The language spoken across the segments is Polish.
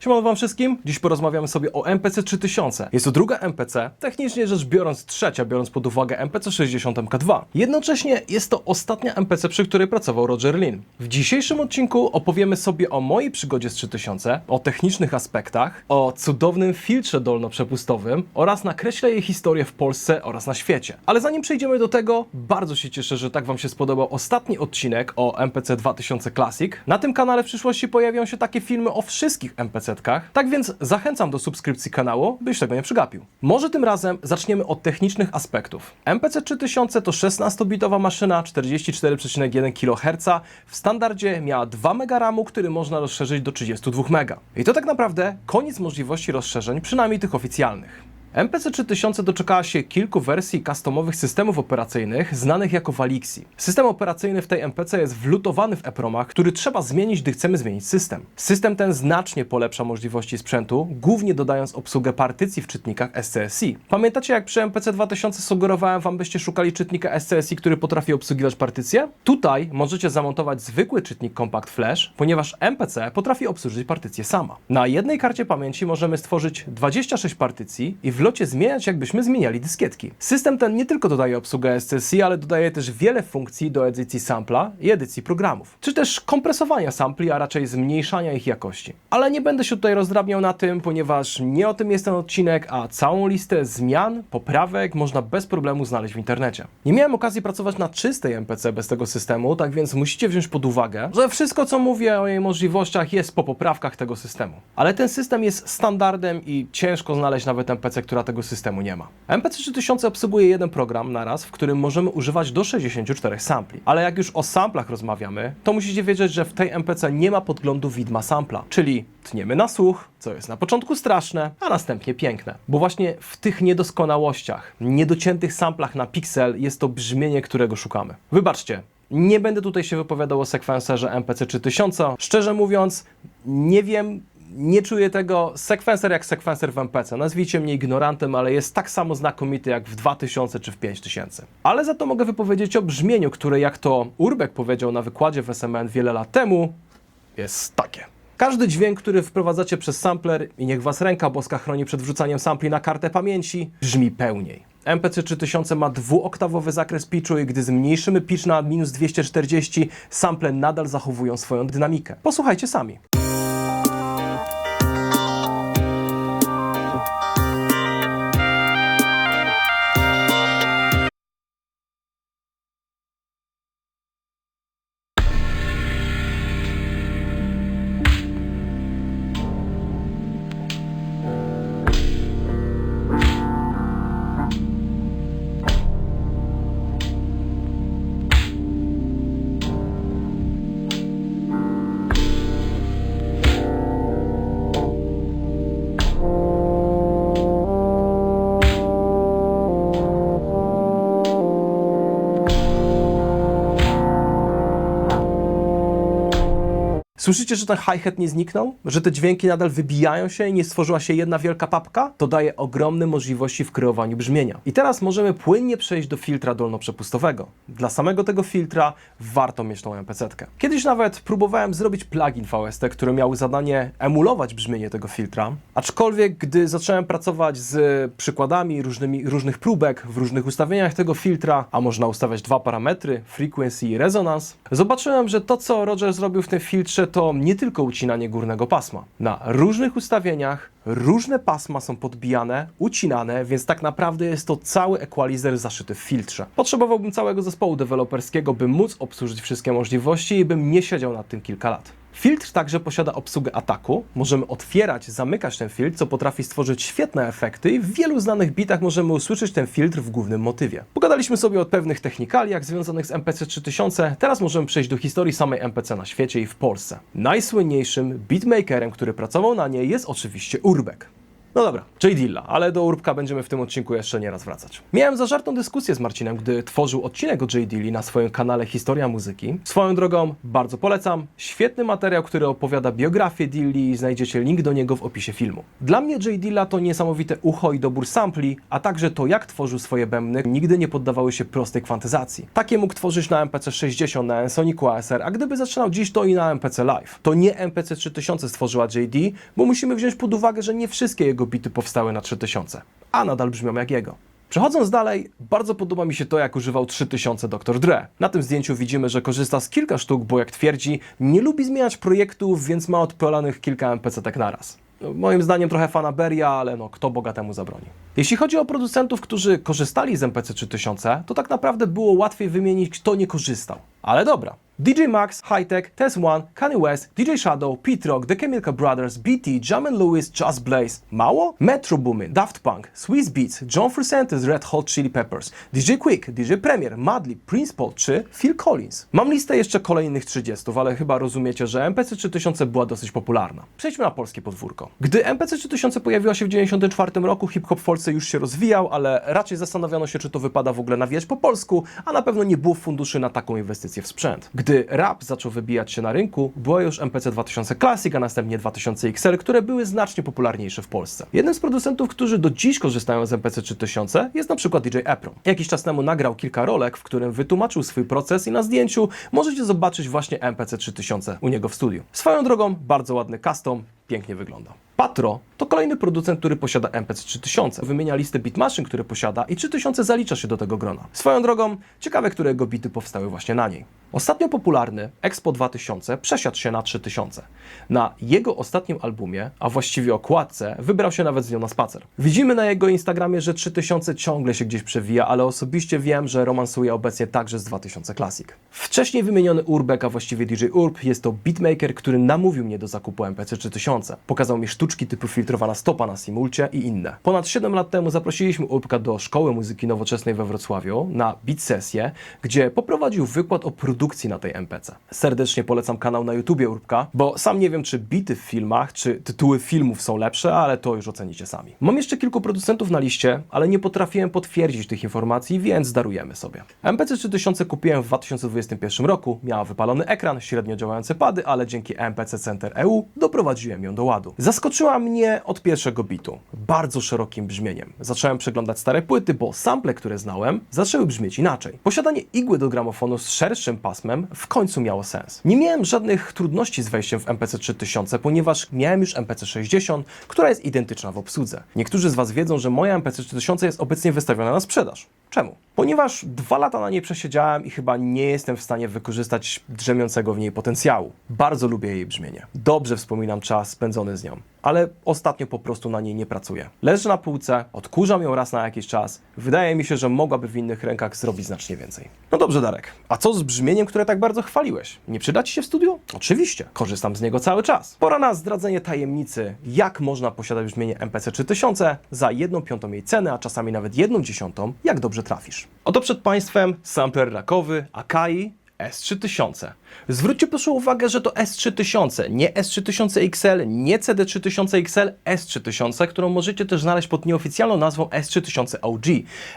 Siemano wam wszystkim, dziś porozmawiamy sobie o MPC 3000. Jest to druga MPC, technicznie rzecz biorąc trzecia, biorąc pod uwagę MPC 60MK2. Jednocześnie jest to ostatnia MPC, przy której pracował Roger Lin. W dzisiejszym odcinku opowiemy sobie o mojej przygodzie z 3000, o technicznych aspektach, o cudownym filtrze dolnoprzepustowym oraz nakreślę jej historię w Polsce oraz na świecie. Ale zanim przejdziemy do tego, bardzo się cieszę, że tak wam się spodobał ostatni odcinek o MPC 2000 Classic. Na tym kanale w przyszłości pojawią się takie filmy o wszystkich Tak więc zachęcam do subskrypcji kanału, byś tego nie przegapił. Może tym razem zaczniemy od technicznych aspektów. MPC 3000 to 16-bitowa maszyna, 44,1 kHz. W standardzie miała 2 MB RAMu, który można rozszerzyć do 32 MB. I to tak naprawdę koniec możliwości rozszerzeń, przynajmniej tych oficjalnych. MPC 3000 doczekała się kilku wersji customowych systemów operacyjnych znanych jako Walixi. System operacyjny w tej MPC jest wlutowany w EPROMach, który trzeba zmienić, gdy chcemy zmienić system. System ten znacznie polepsza możliwości sprzętu, głównie dodając obsługę partycji w czytnikach SCSI. Pamiętacie jak przy MPC 2000 sugerowałem wam, byście szukali czytnika SCSI, który potrafi obsługiwać partycje? Tutaj możecie zamontować zwykły czytnik Compact Flash, ponieważ MPC potrafi obsłużyć partycję sama. Na jednej karcie pamięci możemy stworzyć 26 partycji i w locie zmieniać, jakbyśmy zmieniali dyskietki. System ten nie tylko dodaje obsługę SCSI, ale dodaje też wiele funkcji do edycji sampla i edycji programów, czy też kompresowania sampli, a raczej zmniejszania ich jakości. Ale nie będę się tutaj rozdrabniał na tym, ponieważ nie o tym jest ten odcinek, a całą listę zmian, poprawek można bez problemu znaleźć w internecie. Nie miałem okazji pracować na czystej MPC bez tego systemu, tak więc musicie wziąć pod uwagę, że wszystko co mówię o jej możliwościach jest po poprawkach tego systemu. Ale ten system jest standardem i ciężko znaleźć nawet MPC, która tego systemu nie ma. MPC 3000 obsługuje jeden program na raz, w którym możemy używać do 64 sampli. Ale jak już o samplach rozmawiamy, to musicie wiedzieć, że w tej MPC nie ma podglądu widma sampla, czyli tniemy na słuch, co jest na początku straszne, a następnie piękne. Bo właśnie w tych niedoskonałościach, niedociętych samplach na piksel jest to brzmienie, którego szukamy. Wybaczcie, nie będę tutaj się wypowiadał o sekwenserze MPC 3000. Szczerze mówiąc, nie wiem, nie czuję tego sekwenser jak sekwenser w MPC. Nazwijcie mnie ignorantem, ale jest tak samo znakomity jak w 2000 czy w 5000. Ale za to mogę wypowiedzieć o brzmieniu, które jak to Urbek powiedział na wykładzie w SMN wiele lat temu, jest takie. Każdy dźwięk, który wprowadzacie przez sampler i niech Was ręka boska chroni przed wrzucaniem sampli na kartę pamięci, brzmi pełniej. MPC 3000 ma dwuoktawowy zakres pitchu i gdy zmniejszymy pitch na minus 240, sample nadal zachowują swoją dynamikę. Posłuchajcie sami. Słyszycie, że ten hi-hat nie zniknął? Że te dźwięki nadal wybijają się i nie stworzyła się jedna wielka papka? To daje ogromne możliwości w kreowaniu brzmienia. I teraz możemy płynnie przejść do filtra dolnoprzepustowego. Dla samego tego filtra warto mieć tą MPC-tkę. Kiedyś nawet próbowałem zrobić plugin VST, który miał zadanie emulować brzmienie tego filtra, aczkolwiek gdy zacząłem pracować z przykładami różnymi, różnych próbek w różnych ustawieniach tego filtra, a można ustawiać dwa parametry, frequency i resonance, zobaczyłem, że to co Roger zrobił w tym filtrze to nie tylko ucinanie górnego pasma. Na różnych ustawieniach różne pasma są podbijane, ucinane, więc tak naprawdę jest to cały equalizer zaszyty w filtrze. Potrzebowałbym całego zespołu deweloperskiego, by móc obsłużyć wszystkie możliwości i bym nie siedział nad tym kilka lat. Filtr także posiada obsługę ataku. Możemy otwierać, zamykać ten filtr, co potrafi stworzyć świetne efekty i w wielu znanych bitach możemy usłyszeć ten filtr w głównym motywie. Pogadaliśmy sobie o pewnych technikaliach związanych z MPC 3000, teraz możemy przejść do historii samej MPC na świecie i w Polsce. Najsłynniejszym beatmakerem, który pracował na niej jest oczywiście Urbek. No dobra, J Dilla, ale do Urbka będziemy w tym odcinku jeszcze nie raz wracać. Miałem zażartą dyskusję z Marcinem, gdy tworzył odcinek o J Dilli na swoim kanale Historia Muzyki. Swoją drogą, bardzo polecam. Świetny materiał, który opowiada biografię Dilli i znajdziecie link do niego w opisie filmu. Dla mnie J Dilla to niesamowite ucho i dobór sampli, a także to jak tworzył swoje bębny, nigdy nie poddawały się prostej kwantyzacji. Takie mógł tworzyć na MPC 60, na Sonicu ASR, a gdyby zaczynał dziś to i na MPC Live. To nie MPC 3000 stworzyła JD, bo musimy wziąć pod uwagę, że nie wszystkie jego bity powstały na 3000, a nadal brzmią jak jego. Przechodząc dalej, bardzo podoba mi się to, jak używał 3000 Dr. Dre. Na tym zdjęciu widzimy, że korzysta z kilka sztuk, bo jak twierdzi, nie lubi zmieniać projektów, więc ma odpalanych kilka MPC tak naraz. Moim zdaniem trochę fanaberia, ale no kto Boga temu zabroni. Jeśli chodzi o producentów, którzy korzystali z MPC 3000, to tak naprawdę było łatwiej wymienić, kto nie korzystał. Ale dobra. DJ Max, Hightech, Test One, Kanye West, DJ Shadow, Pete Rock, The Chemical Brothers, BT, Jamin Lewis, Just Blaze. Mało? Metro Boomin, Daft Punk, Swiss Beats, John Frusciante Red Hot Chili Peppers, DJ Quick, DJ Premier, Madlib, Prince Paul czy Phil Collins. Mam listę jeszcze kolejnych 30, ale chyba rozumiecie, że MPC 3000 była dosyć popularna. Przejdźmy na polskie podwórko. Gdy MPC 3000 pojawiła się w 1994 roku, hip-hop w Polsce już się rozwijał, ale raczej zastanawiano się, czy to wypada w ogóle nawijać po polsku, a na pewno nie było funduszy na taką inwestycję w sprzęt. Gdy rap zaczął wybijać się na rynku, była już MPC 2000 Classic, a następnie 2000 XL, które były znacznie popularniejsze w Polsce. Jednym z producentów, którzy do dziś korzystają z MPC 3000 jest na przykład DJ Eprom. Jakiś czas temu nagrał kilka rolek, w którym wytłumaczył swój proces i na zdjęciu możecie zobaczyć właśnie MPC 3000 u niego w studiu. Swoją drogą, bardzo ładny custom, pięknie wygląda. Patro to kolejny producent, który posiada MPC 3000. Wymienia listę bitmaszyn, które posiada i 3000 zalicza się do tego grona. Swoją drogą, ciekawe, które jego bity powstały właśnie na niej. Ostatnio popularny Expo 2000 przesiadł się na 3000. Na jego ostatnim albumie, a właściwie okładce, wybrał się nawet z nią na spacer. Widzimy na jego Instagramie, że 3000 ciągle się gdzieś przewija, ale osobiście wiem, że romansuje obecnie także z 2000 Classic. Wcześniej wymieniony Urbek, a właściwie DJ Urb, jest to beatmaker, który namówił mnie do zakupu MPC 3000. Pokazał mi sztuczki typu filtrowana stopa na Simulcie i inne. Ponad 7 lat temu zaprosiliśmy Urbka do Szkoły Muzyki Nowoczesnej we Wrocławiu na beat sesję, gdzie poprowadził wykład o produkcji na tej MPC. Serdecznie polecam kanał na YouTubie Urbka, bo sam nie wiem, czy bity w filmach, czy tytuły filmów są lepsze, ale to już ocenicie sami. Mam jeszcze kilku producentów na liście, ale nie potrafiłem potwierdzić tych informacji, więc darujemy sobie. MPC 3000 kupiłem w 2021 roku, miała wypalony ekran, średnio działające pady, ale dzięki MPC Center EU doprowadziłem ją do ładu. Zaskoczyła mnie od pierwszego bitu, bardzo szerokim brzmieniem. Zacząłem przeglądać stare płyty, bo sample, które znałem, zaczęły brzmieć inaczej. Posiadanie igły do gramofonu z szerszym pasmem w końcu miało sens. Nie miałem żadnych trudności z wejściem w MPC 3000, ponieważ miałem już MPC 60, która jest identyczna w obsłudze. Niektórzy z Was wiedzą, że moja MPC 3000 jest obecnie wystawiona na sprzedaż. Czemu? Ponieważ dwa lata na niej przesiedziałem i chyba nie jestem w stanie wykorzystać drzemiącego w niej potencjału. Bardzo lubię jej brzmienie. Dobrze wspominam czas spędzony z nią, ale ostatnio po prostu na niej nie pracuję. Leży na półce, odkurzam ją raz na jakiś czas. Wydaje mi się, że mogłaby w innych rękach zrobić znacznie więcej. No dobrze, Darek. A co z brzmieniem, które tak bardzo chwaliłeś? Nie przyda Ci się w studiu? Oczywiście. Korzystam z niego cały czas. Pora na zdradzenie tajemnicy, jak można posiadać brzmienie MPC 3000 za jedną piątą jej ceny, a czasami nawet jedną dziesiątą, jak dobrze trafisz. Oto przed Państwem sampler rakowy Akai S3000. Zwróćcie proszę uwagę, że to S3000, nie S3000 XL, nie CD3000 XL, S3000, którą możecie też znaleźć pod nieoficjalną nazwą S3000 OG.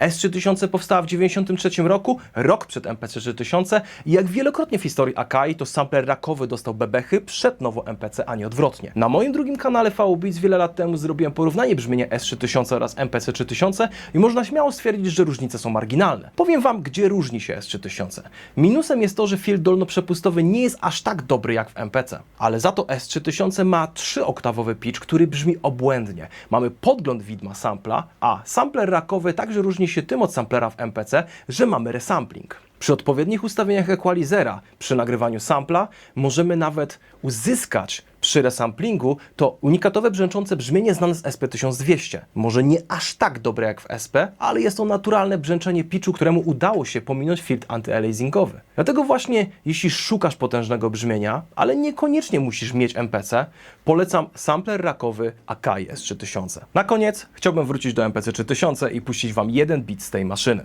S3000 powstała w 1993 roku, rok przed MPC 3000 i jak wielokrotnie w historii Akai, to sampler rakowy dostał bebechy przed nowo MPC, a nie odwrotnie. Na moim drugim kanale VBeats wiele lat temu zrobiłem porównanie brzmienia S3000 oraz MPC 3000 i można śmiało stwierdzić, że różnice są marginalne. Powiem Wam, gdzie różni się S3000. Minusem jest to, że filtr dolnoprzepustowy nie jest aż tak dobry jak w MPC, ale za to S3000 ma 3-oktawowy pitch, który brzmi obłędnie. Mamy podgląd widma sampla, a sampler rakowy także różni się tym od samplera w MPC, że mamy resampling. Przy odpowiednich ustawieniach equalizera, przy nagrywaniu sampla, możemy nawet uzyskać przy resamplingu to unikatowe brzęczące brzmienie znane z SP1200. Może nie aż tak dobre jak w SP, ale jest to naturalne brzęczenie pitchu, któremu udało się pominąć filtr antyaliasingowy. Dlatego właśnie, jeśli szukasz potężnego brzmienia, ale niekoniecznie musisz mieć MPC, polecam sampler rakowy Akai S3000. Na koniec chciałbym wrócić do MPC 3000 i puścić Wam jeden bit z tej maszyny.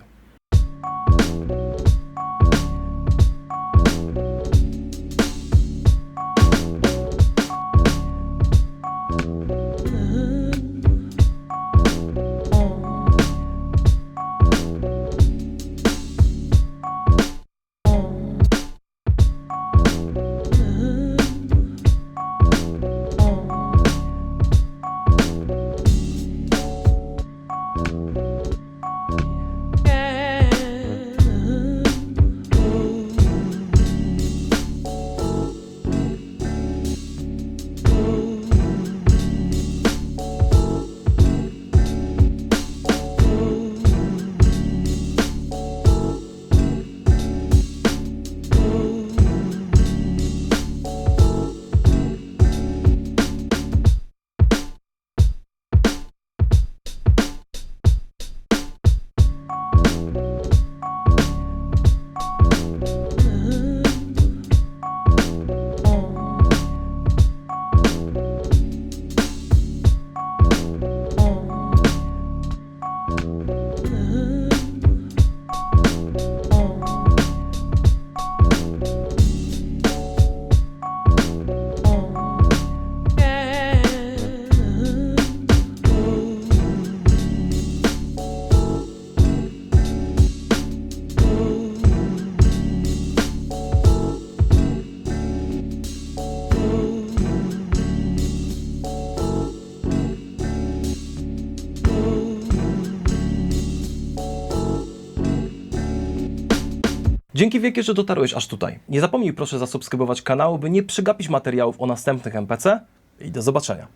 Dzięki wielkie, że dotarłeś aż tutaj. Nie zapomnij proszę zasubskrybować kanału, by nie przegapić materiałów o następnych MPC i do zobaczenia.